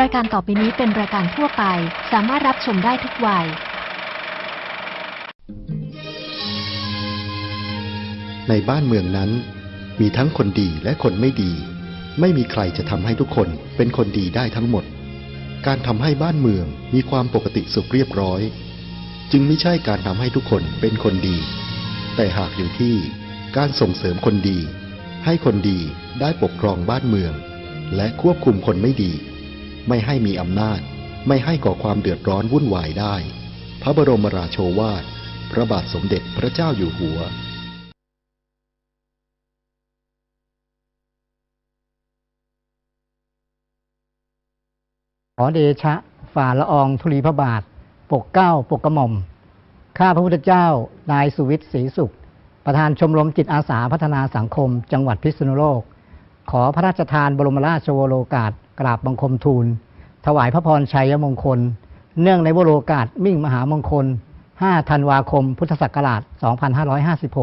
รายการต่อไปนี้เป็นรายการทั่วไป สามารถรับชมได้ทุกวัย ในบ้านเมืองนั้น มีทั้งคนดีและคนไม่ดี ไม่มีใครจะทำให้ทุกคนเป็นคนดีได้ทั้งหมด การทำให้บ้านเมืองมีความปกติสุขเรียบร้อย จึงไม่ใช่การทำให้ทุกคนเป็นคนดี แต่หากอยู่ที่การส่งเสริมคนดี ให้คนดีได้ปกครองบ้านเมือง และควบคุมคนไม่ดี ไม่ให้มีอำนาจ ไม่ให้ก่อความเดือดร้อนวุ่นวายได้ พระบรมราโชวาท พระบาทสมเด็จพระเจ้าอยู่หัวขอเดชะ ฝ่าละอองธุลีพระบาท ปกเก้าปกกระหม่อม ข้าพระพุทธเจ้า นายสุวิทย์ศรีสุข ประธานชมรมจิตอาสาพัฒนาสังคม จังหวัดพิษณุโลก ขอพระราชทานบรมราชโอโลกาส กราบบังคมทูล ถวายพระพรชัยมงคล เนื่องในวโรกาสมิ่งมหามงคล 5 ธันวาคม พุทธศักราช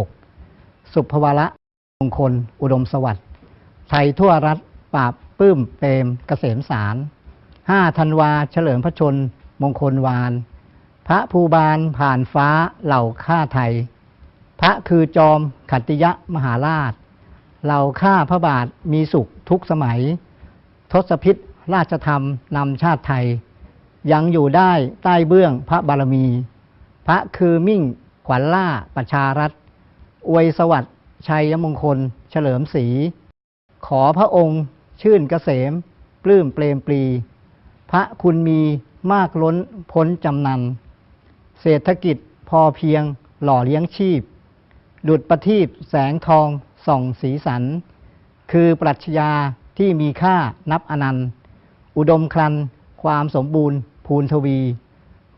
2556 สุภวระมงคล อุดมสวัสดิ์ไทยทั่วรัฐปราบปื้มเปรมเกษมสาร 5 ธันวาเฉลิมพระชน มงคลวาน พระภูบาลผ่านฟ้าเหล่าข้าไทย พระคือจอมขัตติยะมหาราช เหล่าข้าพระบาทมีสุขทุกสมัย ทศพิษราชธรรมนำชาติไทย ยังอยู่ได้ใต้เบื้องพระบารมี พระคือมิ่งขวัญล่าประชารัฐ อวยสวัสดิ์ชัยมงคล เฉลิมศรี ขอพระองค์ชื่นเกษม ปลื้มเปรมปรี พระคุณมีมากล้นพ้นจำนัน เศรษฐกิจพอเพียงหล่อเลี้ยงชีพ ดุดประทีปแสงทองส่องสีสัน คือปรัชญา ที่มีค่านับอนันต์ อุดมครัน ความสมบูรณ์ ภูนทวี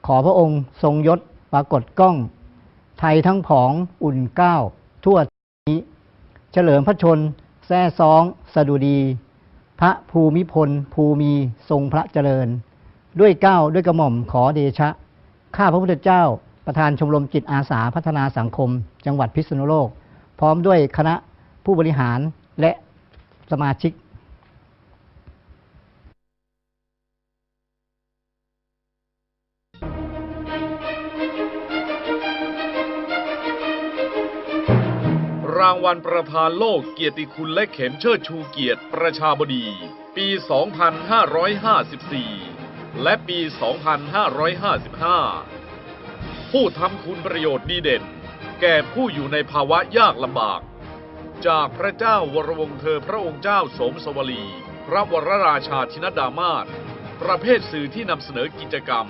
ขอพระองค์ทรงยศปรากฏกล้อง ไทยทั้งผองอุ่นเก้าวทั่วนี้ เฉลิมพระชน แซ่ซอง สดุดี พระภูมิพล ภูมีทรงพระเจริญ ด้วยเก้าวด้วยกระหม่อมขอเดชะ ข้าพระพุทธเจ้า ประธานชมรมจิตอาสาพัฒนาสังคม จังหวัดพิษณุโลก พร้อมด้วยคณะผู้บริหารและสมาชิก รางวัลประธานโลกเกียรติคุณและเข็มเชิดชูเกียรติประชาบดี ปี 2554 และปี 2555 ผู้ทำคุณประโยชน์ดีเด่น แก่ผู้อยู่ในภาวะยากลำบาก จากพระเจ้าวรวงเธอพระองค์เจ้าสมสวลี พระวรราชาธินดามาศประเภทสื่อที่นำเสนอกิจกรรม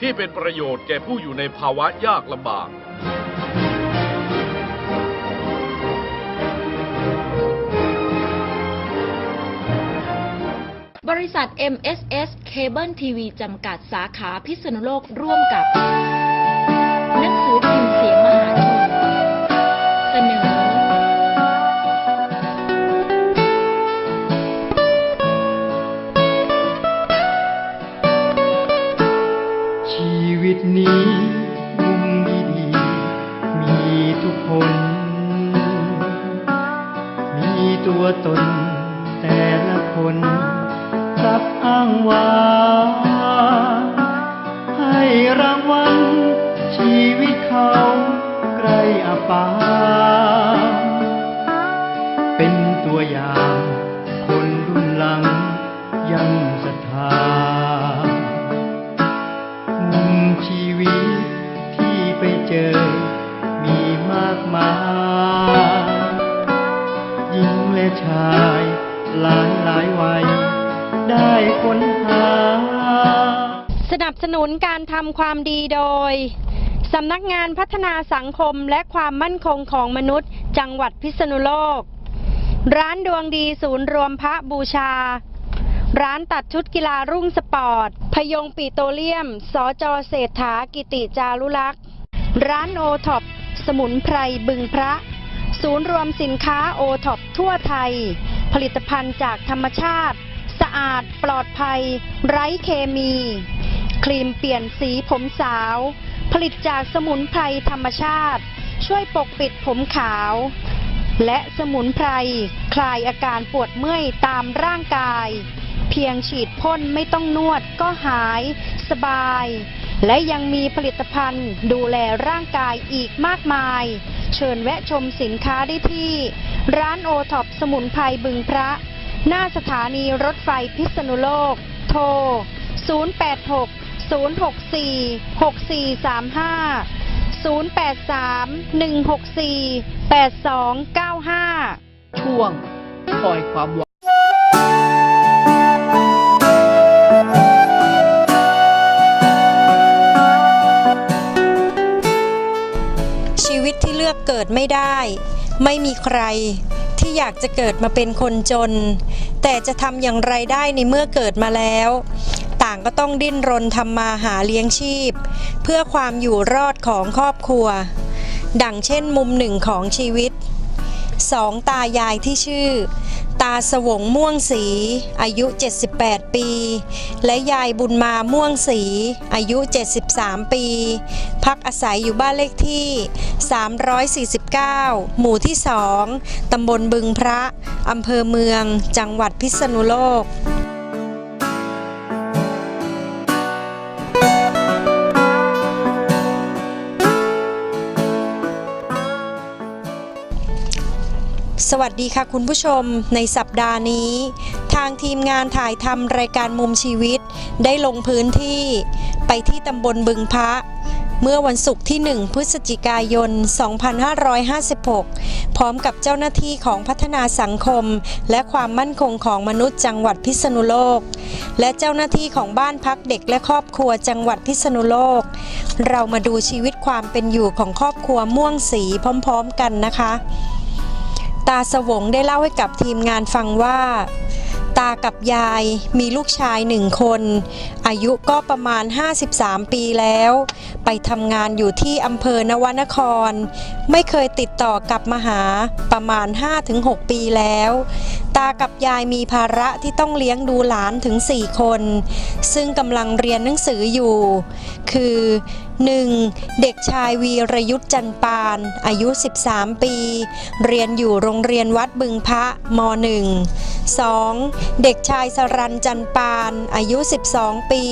ที่เป็นประโยชน์แก่ผู้อยู่ในภาวะยากลำบาก ริษัท MSS Cable TV จำกัดสาขาพิษณุโลกร่วมกับ ให้รางวัลชีวิตเขาใกล้อับปาเป็นตัวอย่างคนรุ่นหลังยังศรัทธามุมชีวิตที่ไปเจอมีมากมายหญิงและชายหลายหลายวัยได้ค้น นับสนุนการทำความดีโดยสำนักงานพัฒนาสังคมและความมั่นคงของมนุษย์ จังหวัดพิษณุโลก ร้านดวงดีศูนย์รวมพระบูชา ร้านตัดชุดกีฬารุ่งสปอร์ต พยงปิโตเลียม สจเศรษฐากิติจารุลักษ์ ร้านโอท็อปสมุนไพรบึงพระ ศูนย์รวมสินค้าโอท็อปทั่วไทย ผลิตภัณฑ์จากธรรมชาติ สะอาดปลอดภัย ไร้เคมี ครีมเปลี่ยนสีผมสาว ผลิตจากสมุนไพรธรรมชาติ ช่วยปกปิดผมขาว และสมุนไพรคลายอาการปวดเมื่อยตามร่างกาย เพียงฉีดพ่นไม่ต้องนวดก็หาย สบาย และยังมีผลิตภัณฑ์ดูแลร่างกายอีกมากมาย เชิญแวะชมสินค้าได้ที่ ร้านโอท็อปสมุนไพรบึงพระ หน้าสถานีรถไฟพิษณุโลก โทร 086 064 6435 083 164 8295 ช่วงคอยความหวังชีวิตที่เลือกเกิดไม่ได้ ไม่มีใครที่อยากจะเกิดมาเป็นคนจน แต่จะทำอย่างไรได้ในเมื่อเกิดมาแล้ว ต่างก็ต้องดิ้นรนทำมาหาเลี้ยงชีพ เพื่อความอยู่รอดของครอบครัว ดังเช่นมุมหนึ่งของชีวิตสองตายายที่ชื่อ ตาสวงม่วงสี อายุ 78 ปี และยายบุญมาม่วงสี อายุ 73 ปี พักอาศัยอยู่บ้านเลขที่ 349 หมู่ที่ 2 ตำบลบึงพระ อำเภอเมือง จังหวัดพิษณุโลก สวัสดีค่ะคุณผู้ชม ในสัปดาห์นี้ ทางทีมงานถ่ายทำรายการมุมชีวิต ได้ลงพื้นที่ไปที่ตำบลบึงพระเมื่อวันศุกร์ที่ 1 พฤศจิกายน 2556 พร้อมกับเจ้าหน้าที่ของพัฒนาสังคม และความมั่นคงของมนุษย์จังหวัดพิษณุโลก และเจ้าหน้าที่ของบ้านพักเด็กและครอบครัวจังหวัดพิษณุโลก เรามาดูชีวิตความเป็นอยู่ของครอบครัวม่วงสีพร้อม ๆ กันนะคะ ตาสวงได้เล่าให้กับทีมงานฟังว่า ตากับยายมีลูกชายหนึ่งคน อายุก็ประมาณ 53 ปีแล้ว ไปทำงานอยู่ที่อำเภอนวนคร ไม่เคยติดต่อกลับมาหาประมาณ 5-6 ปีแล้ว ตากับยายมีภาระที่ต้องเลี้ยงดูหลานถึง 4 คน ซึ่งกำลังเรียนหนังสืออยู่ คือ 1. เด็กชายวีรยุทธจันปาน อายุ 13 ปี เรียนอยู่โรงเรียนวัดบึงพระม .1 2. เด็กชายสรันจันปาน อายุ 12 ปี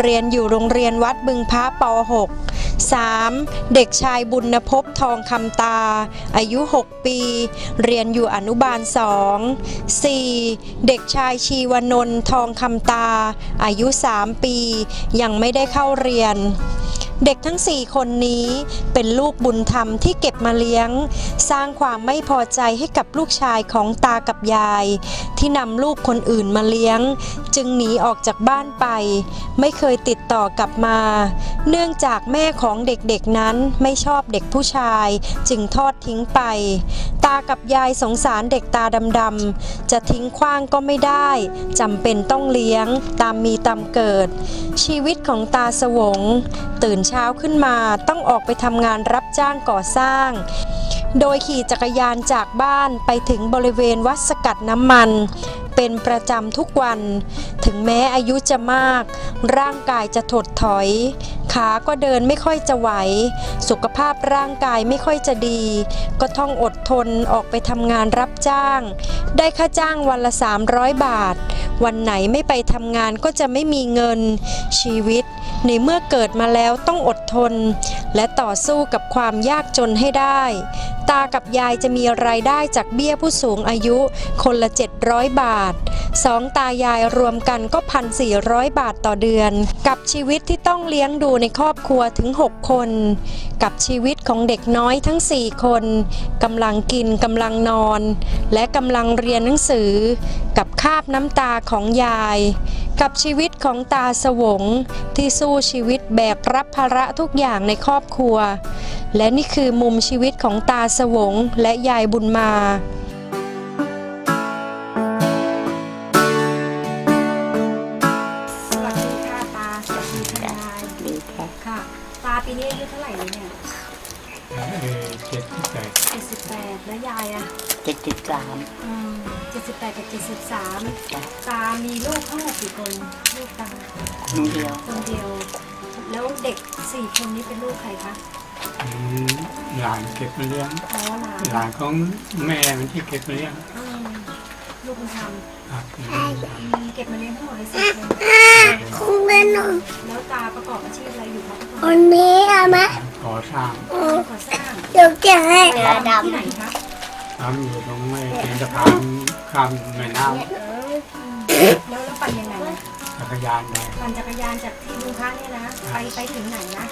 เรียนอยู่โรงเรียนวัดบึงพระป .6 3. เด็กชายบุญภพทองคำตา อายุ 6 ปี เรียนอยู่อนุบาล 2 4. เด็กชายชีวนนท์ทองคำตา อายุ 3 ปี ยังไม่ได้เข้าเรียน เด็กทั้ง 4 คนนี้เป็นลูกบุญธรรมที่เก็บมาเลี้ยง สร้างความไม่พอใจให้กับลูกชายของตากับยาย ที่นำลูกคนอื่นมาเลี้ยง จึงหนีออกจากบ้านไป ไม่เคยติดต่อกลับมา เนื่องจากแม่ของเด็กๆนั้นไม่ชอบเด็กผู้ชาย จึงทอดทิ้งไป ตากับยายสงสารเด็กตาดำๆจะทิ้งขว้างก็ไม่ได้จำเป็นต้องเลี้ยงตามมีตามเกิด ชีวิตของตาสวง ตื่นเช้าขึ้นมาต้องออกไปทำงานรับจ้างก่อสร้าง โดยขี่จักรยานจากบ้านไปถึงบริเวณวัดสกัดน้ำมัน เป็นประจำทุกวัน ถึงแม้อายุจะมาก ร่างกายจะถดถอย ขาก็เดินไม่ค่อยจะไหว สุขภาพร่างกายไม่ค่อยจะดี ก็ต้องอดทนออกไปทำงานรับจ้าง ได้ค่าจ้างวันละ 300 บาท วันไหนไม่ไปทำงานก็จะไม่มีเงิน ชีวิต ในเมื่อเกิดมาแล้วต้องอดทน และต่อสู้กับความยากจนให้ได้ ตากับยายจะมีรายได้จากเบี้ยผู้สูงอายุคนละ 700 บาทสองตายายรวมกันก็ 1,400 บาทต่อเดือน กับชีวิตที่ต้องเลี้ยงดูในครอบครัวถึง 6 คน กับชีวิตของเด็กน้อยทั้ง 4 คนกำลังกินกำลังนอน และกำลังเรียนหนังสือ กับคาบน้ำตาของยาย กับชีวิตของตาสวง ที่สู้ชีวิตแบกรับภาระทุกอย่างในครอบครัว และนี่คือมุมชีวิตของตาสวงและยายบุญมา ปีนี้อายุเท่าไหร่แล้วเนี่ยเจ็ดสิบแปดเจ็ดสิบแปดแล้วยายอะเจ็ดสิบสามอืมเจ็ดสิบแปดกับเจ็ดสิบสามจ้ะตา มีลูกทั้งหมดกี่คนลูกตามือเดียวคนเดียว แล้วเด็กสี่คนนี้เป็นลูกใครคะอืมหลานเก็บมาเลี้ยงอ๋อหลานหลานของแม่มันที่เก็บมาเลี้ยงอืมลูลูกบุญธรรมครับอืมเก็บมาเลี้ยงทั้งหมดเลยสิคน แล้วตาประกอบอาชีพอะไรอยู่คะทุกคนขอสร้างก่อสร้างเดี๋ยวจะให้ที่ไหนคะทำอยู่ตรงไม่เป็นสะพานข้ามแม่น้แล้วแล้วปั่นยังไงอะำจักรยานไปปั่นจักรยานจากที่ลุงค้าเนี่ยนะไปไปถึงไหนนะ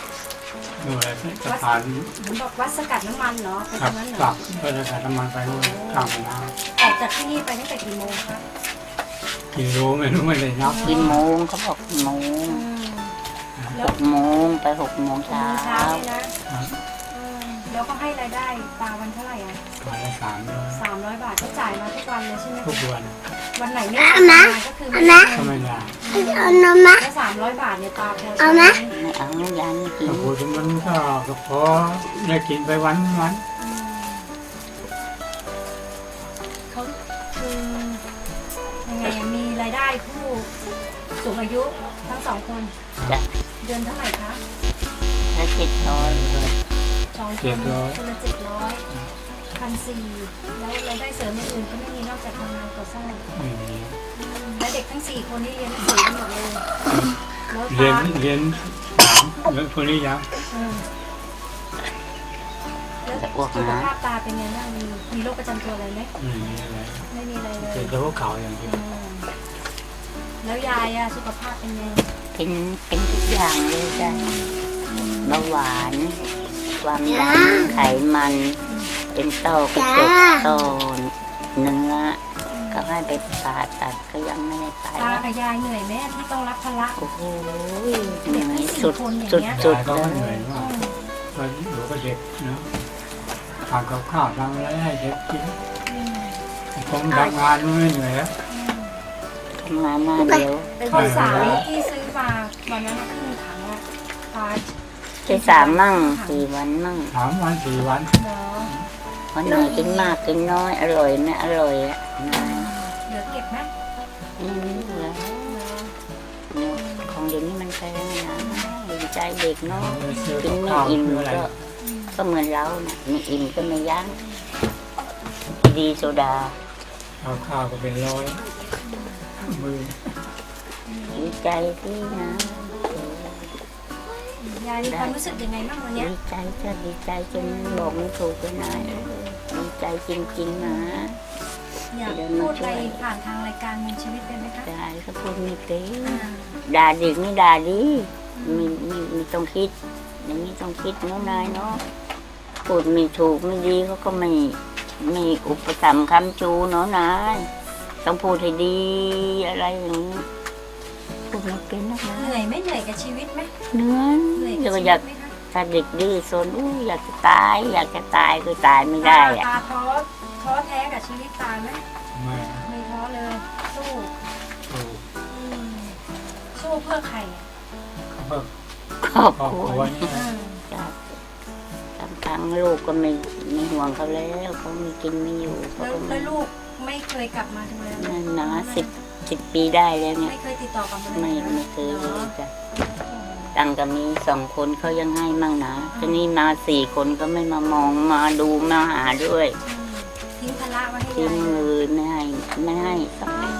ดูแลสะพานเหมือนบอกวัดสกัดน้ำมันเหรอไปขัตบรงนั้นเหรกลัอบเพื่อจะใส่น้ำมันไปด้วยข้ามแม่น้ออกจากที่นี่ไปตั้งแต่กี่โมงคะำ กินรู้ไม่รู้ไม่ได้นับกี่โมงเขาบอกกี่โมงอืมแล้หวกโมงไปหกโมงหกโมเช้างเช้าเนี่ยนะอืมแล้วก็ให้รายได้ตาวันเท่าไหร่อะขายละสามร้อยสามร้อยบาทก็จ่ายมาทุกวันเลยใช่ไหมทุกวันวันไหนไม่ทำงานก็คือไม่ได้ก็ไม่ได้เอาน้ำมะแล้วสามร้อยบาทเนี่ยตาพอเอาใช้นะไหมไม่เอายายไม่กินถ้าพูดถึงมันก็ก็พอได้กินไปวันวัน อายุทั้งสองคนจะเดือนเท่าไหร่คะถ้าคิดน้อยสองคนคนละเจ็ดร้อยพันสี่แล้วรายได้เสริมอย่างอื่นก็ไม่มีนอกจากทำงานก่อสร้างไม่มีและเด็กทั้งสี่คนนี่เรียนหนังสือกันหมดเลยแล้วเรียนตาเรียนสามเรียนคนนี้ยังเออแล้วสุขภาพตาเป็นไงบ้างมีมีโรคประจำตัวอะไรไหมไม่มีอะไรไม่มีอะไรเลยเจอแต่ว่าเก่าอย่างเดียวอืม แล้วยายอะสุขภาพเป็นไงเป็นเป็นทุกอย่างเลยจ้ะเบาหวาน ความดันไขมัน เป็นต้อกระจกต้อเนื้อก็ให้ไปผ่าตัดก็ยังไม่ได้ไปตากับยายเหนื่อยไหมที่ต้องรับภาระโอ้โหเหนื่อยสุดสุดยาสุดยก็เลเหนื่อยยมากตอนนี้อยู่ก็เด็กเนาะทำกับข้าวทำอะไรให้เด็กกินอืมผมทำงานไม่เหนื่อย แล้วทำงานหน้าเดียวเป็นข้าวสารที่ซื้อมาวันนั้นครึ่งถังอะตาใช้สามมั่งสี่วันมั่งสามวันสี่วันเนาะวันไหนกินมากกินน้อยอร่อยไม่อร่อยอะนะเหลือเก็บไหมไม่มีเหลือเนาะของเดี๋ยวนี้มันแพงนะเห็นใจเด็กเนาะซื้อกิกับนไม่ข้าวอิ่มซื้ออะไรก็ก็เหมือนเราเนี่ยไม่อิ่มก็ไม่ยั้งดีโซดาเอาข้าวก็เป็นร้อย มือดีใจที่นะยายมีความรู้สึกยังไงบ้างวันเนี้ยดีใจจะดีใจจนบอกไม่ถูกเลยนะดีใจจริงๆนะอยากพูดอะไรผ่านทางรายการมีชีวิตเป็นไหมคะได้ก็พูดไม่เก่งอ่าด่าเด็กไม่ด่าดีมีมีมีต้องคิด อย่างนี้ต้องคิดเนาะนายเนาะพูดไม่ถูกไม่ดีเขาก็ไม่ไม่อุปถัมภ์คำจูเนาะนาย ต้องพูดให้ดีอะไรอย่างนี้พูดไม่เป็นนะเหนื่อยไหม่เหนื่อยกับชีวิตไหมเหนื่อยเหนื่อยเดี๋กับยวชีอยากวิตไหมคะถ้าเด็กดื้อซนอู้อยากจะตาย อยากจะตายคือตายไม่ได้อะตาท้อท้อแท้กับชีวิตตาไหมไม่ไม่ท้อเลยสู้ถูกอืมสู้เพื่อใครอะเขาเพิ่มครอบครอบครัครัววนี่อ่าจ้ะบางครั้งลูกก็ไม่ไม่ห่วงเขาแล้วเขามีกินไม่อยู่เขาแล้วก็แล้ไม่วลูก ไม่เคยกลับมาดูแลนั่นนะสิบสิบปีได้แล้วเนี่ย ไม่เคยติดต่อกลับมาไม่เลยไม่เคยหรอจ้ะตังค์ก็มีสองคนเขายังให้มั่งนะทีนี้มาสี่คนก็ไม่มามองมาดูมาหาด้วย อืมทิ้งภาระไว้ให้ทิ้ยางยเลยไม่ให้ไม่ให้สักอะไรก็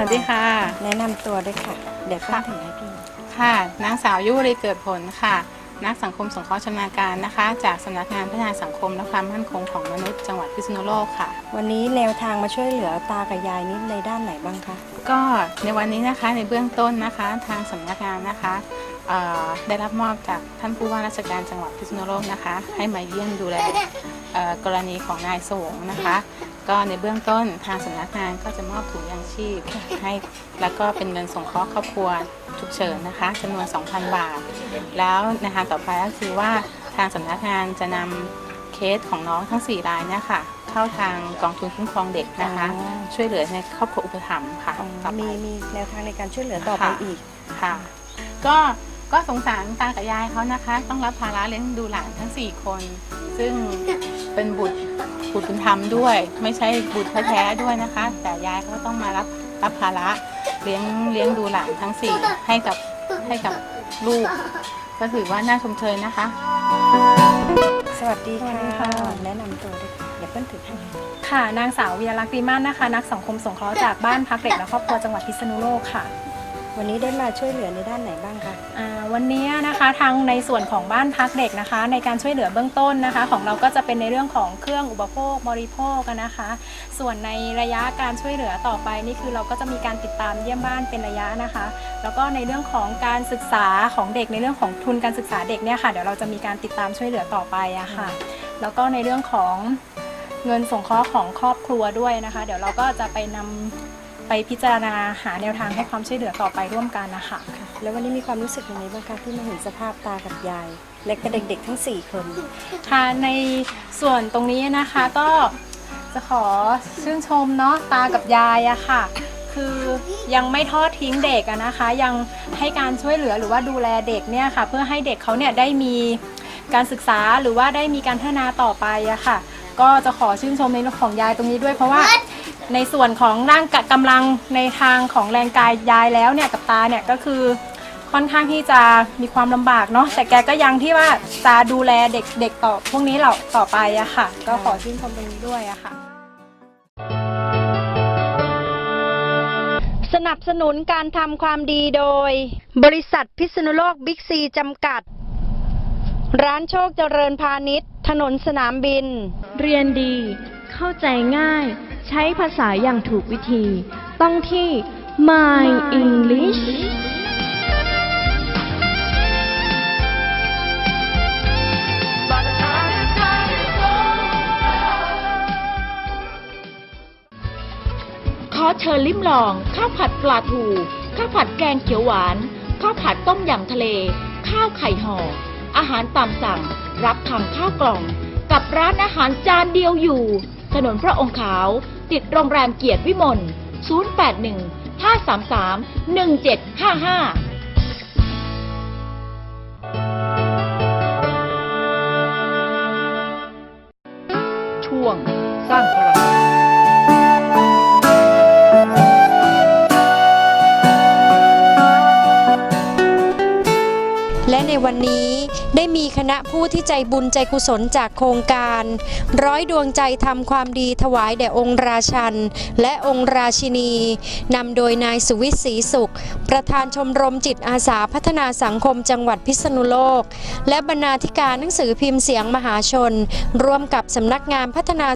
วัสดีค่ะ แนะนำตัวด้วยค่ะ เดี๋ยวข้าถึงให้พี่ ค่ะ นางสาวยุวรีเกิดผลค่ะ นักสังคมสงเคราะห์ชำนาญการนะคะ จากสำนักงานพัฒนาสังคมและความมั่นคงของมนุษย์จังหวัดพิษณุโลกค่ะ วันนี้แนวทางมาช่วยเหลือตากับยายนิดในด้านไหนบ้างคะ ก็ในวันนี้นะคะในเบื้องต้นนะคะทางสำนักงานนะคะเอ่อได้รับมอบจากท่านผู้ว่าราชการจังหวัดพิษณุโลกนะคะ ให้มาเยี่ยมดูแลเอ่อกรณีของนายสวงนะคะ ก็ในเบื้องต้นทางสำนักงานก็จะมอบถุงยางชีพให้แล้วก็เป็นเงินสงเคราะห์ครอบครัวฉุกเฉินนะคะจำนวน 2,000 บาท แล้วในทางต่อไปก็คือว่าทางสำนักงานจะนำเคสของน้องทั้ง 4 รายเนี่ยค่ะเข้าทางกองทุนคุ้มครองเด็กนะคะ ช่วยเหลือในครอบครัวอุปถัมภ์ค่ะต่อไปมีมีแนวทางในการช่วยเหลือต่อไปค่ะอีกค่ะ ก็ก็สงสารตากับยายเขานะคะ ต้องรับภาระเลี้ยงดูหลานทั้ง 4 คน ซึ่งเป็นบุตร บุตรบุญธรรมด้วย ไม่ใช่บุตรแท้ๆด้วยนะคะ แต่ยายก็ต้องมารับรับภาระเลี้ยงเลี้ยงดูหลานทั้งสี่ให้กับให้กับลูก ก็ถือว่าน่าชมเชยนะคะ สวัสดีค่ะ แนะนำตัวด้วยค่ะเดี๋ยวเปิ้ลถือให้ค่ะ นางสาววีรลักษณ์ดีมานนะคะ นักสังคมสงเคราะห์จากบ้านพักเด็กและครอบครัวจังหวัดพิษณุโลกค่ะวันนี้ได้มาช่วยเหลือในด้านไหนบ้างคะ วันนี้นะคะทางในส่วนของบ้านพักเด็กนะคะ ในการช่วยเหลือเบื้องต้นนะคะ ของเราก็จะเป็นในเรื่องของเครื่องอุปโภคบริโภคกันนะคะ ส่วนในระยะการช่วยเหลือต่อไปนี่คือเราก็จะมีการติดตามเยี่ยมบ้านเป็นระยะนะคะ แล้วก็ในเรื่องของการศึกษาของเด็กในเรื่องของทุนการศึกษาเด็กเนี่ยค่ะเดี๋ยวเราจะมีการติดตามช่วยเหลือต่อไปอะค่ะ แล้วก็ในเรื่องของเงินสงเคราะห์ของครอบครัวด้วยนะคะ เดี๋ยวเราก็จะไปนำไปพิจารณาหาแนวทางให้ความช่วยเหลือต่อไปร่วมกันนะคะ แล้ววันนี้มีความรู้สึกยังไงบ้างคะที่มาเห็นสภาพตากับยาย และก็เด็กๆทั้ง 4 คน ค่ะในส่วนตรงนี้นะคะก็จะขอชื่นชมเนาะตากับยายอะค่ะ คือยังไม่ทอดทิ้งเด็กอะนะคะ ยังให้การช่วยเหลือหรือว่าดูแลเด็กเนี่ยค่ะ เพื่อให้เด็กเขาเนี่ยได้มีการศึกษาหรือว่าได้มีการพัฒนาต่อไปอะค่ะ ก็จะขอชื่นชมในเรื่องของยายตรงนี้ด้วยเพราะว่า ในส่วนของร่างกำลังในทางของแรงกายยายแล้วเนี่ยกับตาเนี่ยก็คือค่อนข้างที่จะมีความลำบากเนาะแต่แกก็ยังที่ว่าจะดูแลเด็กๆต่อพวกนี้เราต่อไปอะค่ะ ก็ขอชื่นชมตรงนี้ด้วยอะค่ะ สนับสนุนการทำความดีโดย บริษัทพิษณุโลกบิ๊กซีจำกัด ร้านโชคเจริญพาณิชย์ ถนนสนามบิน เรียนดี เข้าใจง่าย ใช้ภาษาอย่างถูกวิธี ต้องที่ My English ขอเชิญลิ้มลองข้าวผัดปลาทู ข้าวผัดแกงเขียวหวาน ข้าวผัดต้มยำทะเล ข้าวไข่ห่อ อาหารตามสั่ง รับทำข้าวกล่อง กับร้านอาหารจานเดียวอยู่ ถนนพระองค์ขาว ติดโรงแรมเกียรติวิมล 081 533 1755ช่วงสร้างพลัง วันนี้ได้มีคณะผู้ที่ใจบุญใจกุศลจากโครงการ ร้อยดวงใจทำความดีถวายแด่องค์ราชัน และองค์ราชินีนำโดยนายสุวิทย์ศรีสุข ประธานชมรมจิตอาสาพัฒนาสังคมจังหวัดพิษณุโลก และบรรณาธิการหนังสือพิมพ์เสียงมหาชน ร่วมกับสำนักงานพัฒนา